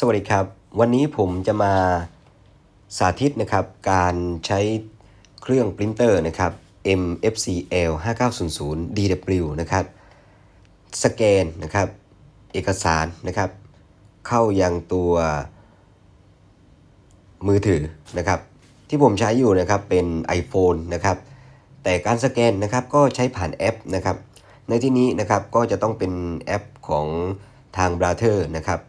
สวัสดีครับ วันนี้ผมจะมาสาธิตนะครับการใช้เครื่องปรินเตอร์นะครับ MFCL 5900 DW นะครับ สแกนนะครับ เอกสารนะครับ เข้ายังตัวมือถือนะครับ ที่ผมใช้อยู่นะครับเป็น iPhone นะครับ แต่การสแกนนะครับก็ใช้ผ่านแอปนะครับ ในที่นี้นะครับก็จะต้องเป็นแอปของทาง Brother นะครับ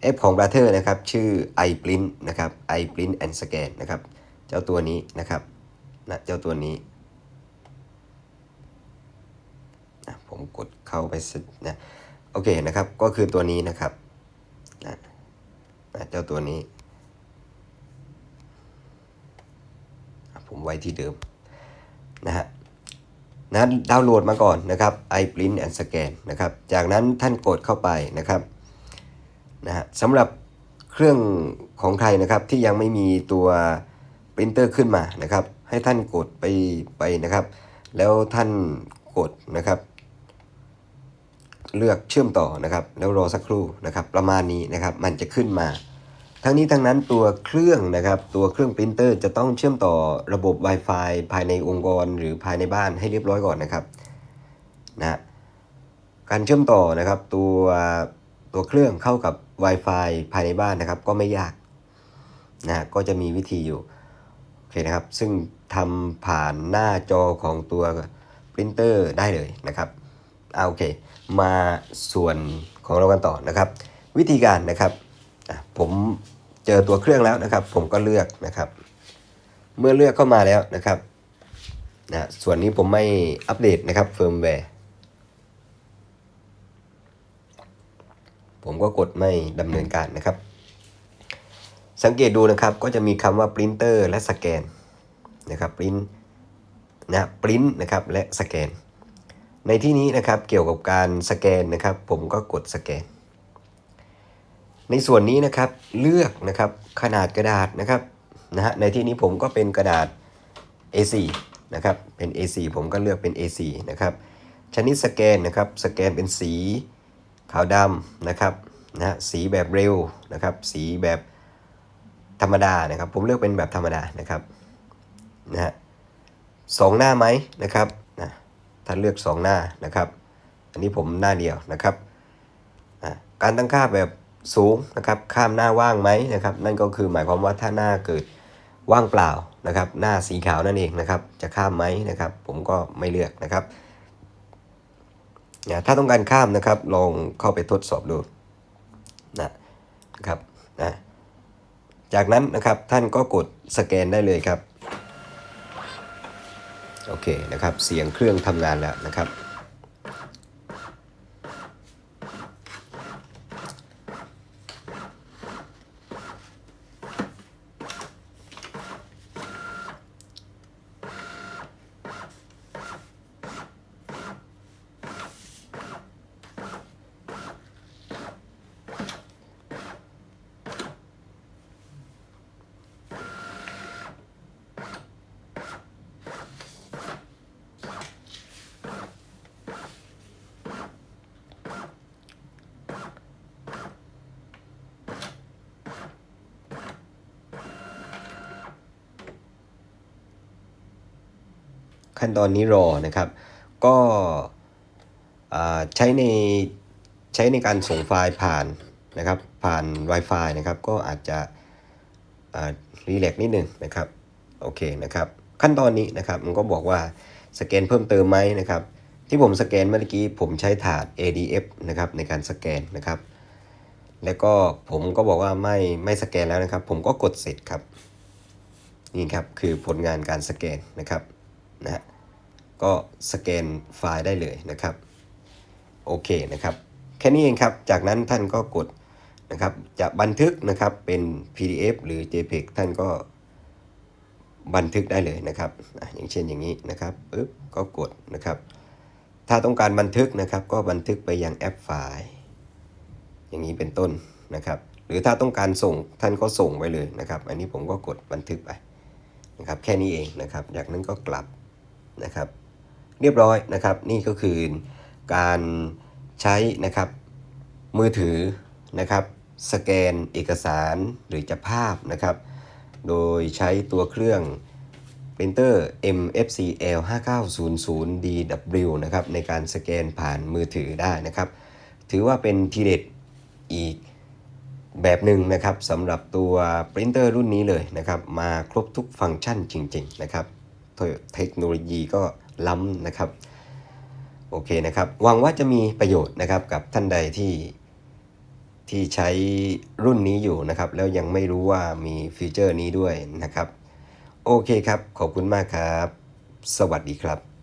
แอปของ Brother นะครับชื่อ iPrint นะครับ iPrint and Scan นะครับเจ้าตัวนี้นะครับนะเจ้าตัวนี้นะผมกดเข้าไปสนะโอเคนะครับก็คือตัวนี้นะครับนะนะเจ้าตัวนี้ ผมไว้ที่เดิมนะฮะนะดาวน์โหลดมาก่อนนะครับ iPrint and Scan นะครับจากนั้นท่านกดเข้าไปนะครับ นะฮะสำหรับเครื่องของใครนะครับที่ยังไม่มีตัวปรินเตอร์ขึ้นมานะครับ ให้ท่านกดไปไปนะครับ แล้วท่านกดนะครับ เลือกเชื่อมต่อนะครับ แล้วรอสักครู่นะครับ ประมาณนี้นะครับ มันจะขึ้นมา ทั้งนี้ทั้งนั้นตัวเครื่องนะครับ ตัวเครื่องปรินเตอร์จะต้องเชื่อมต่อระบบ Wi-Fi ภายในองค์กรหรือภายในบ้านให้เรียบร้อยก่อนนะครับนะการเชื่อมต่อนะครับ ตัวตัวเครื่องเข้ากับ Wi-Fi ภายในบ้านนะครับ ก็ไม่ยากนะก็จะมีวิธีอยู่โอเคนะครับ ซึ่งทำผ่านหน้าจอของตัวปรินเตอร์ได้เลยนะครับเอาโอเค มาส่วนของเรากันต่อนะครับ วิธีการนะครับผมเจอตัวเครื่องแล้วนะครับ ผมก็เลือกนะครับ เมื่อเลือกเข้ามาแล้วนะครับนะส่วนนี้ผมไม่อัปเดตนะครับเฟิร์มแวร์ ผมก็กดไม่ดำเนินการนะครับ สังเกตดูนะครับก็จะมีคำว่าปรินเตอร์และสแกนนะครับปรินนะปรินนะครับและสแกน ในที่นี้นะครับเกี่ยวกับการสแกนนะครับ ผมก็กดสแกน ในส่วนนี้นะครับเลือกนะครับขนาดกระดาษนะครับนะฮะในที่นี้ผมก็เป็นกระดาษ A4 นะครับเป็น A4 ผมก็เลือกเป็น A4 นะครับชนิดสแกนนะครับสแกนเป็นสี ขาวดำนะครับนะฮะสีแบบเร็วนะครับ สีแบบธรรมดานะครับ ผมเลือกเป็นแบบธรรมดานะครับนะฮะสองหน้าไหมนะครับนะถ้าเลือกสองหน้านะครับ อันนี้ผมหน้าเดียวนะครับอะการตั้งค่าแบบสูงนะครับข้ามหน้าว่างไหมนะครับ นั่นก็คือหมายความว่าถ้าหน้าเกิดว่างเปล่านะครับ หน้าสีขาวนั่นเองนะครับ จะข้ามไหมนะครับ ผมก็ไม่เลือกนะครับ นะถ้าต้องการข้ามนะครับ ลองเข้าไปทดสอบดูนะนะครับนะจากนั้นนะครับท่านก็กดสแกนได้เลยครับ โอเคนะครับ เสียงเครื่องทำงานแล้วนะครับ ขั้นตอนนี้รอนะครับ ก็ใช้ในใช้ในการส่งไฟล์ผ่านนะครับ ผ่าน Wi-Fi นะครับ ก็อาจจะรีแลกนิดนึงนะครับ โอเคนะครับ ขั้นตอนนี้นะครับ มันก็บอกว่าสแกนเพิ่มเติมไหมนะครับ ที่ผมสแกนเมื่อกี้ผมใช้ถาด ADF นะครับในการสแกนนะครับ แล้วก็ผมก็บอกว่าไม่ไม่สแกนแล้วนะครับ ผมก็กดเสร็จครับ นี่ครับคือผลงานการสแกนนะครับนะฮะ ก็สแกนไฟล์ได้เลยนะครับโอเคนะครับแค่นี้เองครับ จากนั้นท่านก็กดนะครับจะบันทึกนะครับเป็น PDF หรือ JPEG ท่านก็บันทึกได้เลยนะครับออย่างเช่นอย่างนี้นะครับปึ๊บก็กดนะครับ ถ้าต้องการบันทึกนะครับ ก็บันทึกไปยังแอปไฟล์ อย่างนี้เป็นต้นนะครับ หรือถ้าต้องการส่งท่านก็ส่งไปเลยนะครับ อันนี้ผมก็กดบันทึกไปนะครับ แค่นี้เองนะครับ จากนั้นก็กลับนะครับ เรียบร้อยนะครับ นี่ก็คือการใช้นะครับมือถือนะครับ สแกนเอกสารหรือจะภาพนะครับ โดยใช้ตัวเครื่อง Printer MFC L5900DW นะครับในการสแกนผ่านมือถือได้นะครับ ถือว่าเป็นทีเด็ดอีกแบบหนึ่งนะครับสำหรับตัวปรินเตอร์รุ่นนี้เลยนะครับ มาครบทุกฟังก์ชันจริง ๆ นะครับ เทคโนโลยีก็ ล้ำนะครับโอเคนะครับหวังว่าจะมีประโยชน์นะครับกับท่านใดที่ที่ใช้รุ่นนี้อยู่นะครับ แล้วยังไม่รู้ว่ามีฟีเจอร์นี้ด้วยนะครับ โอเคครับ ขอบคุณมากครับ สวัสดีครับ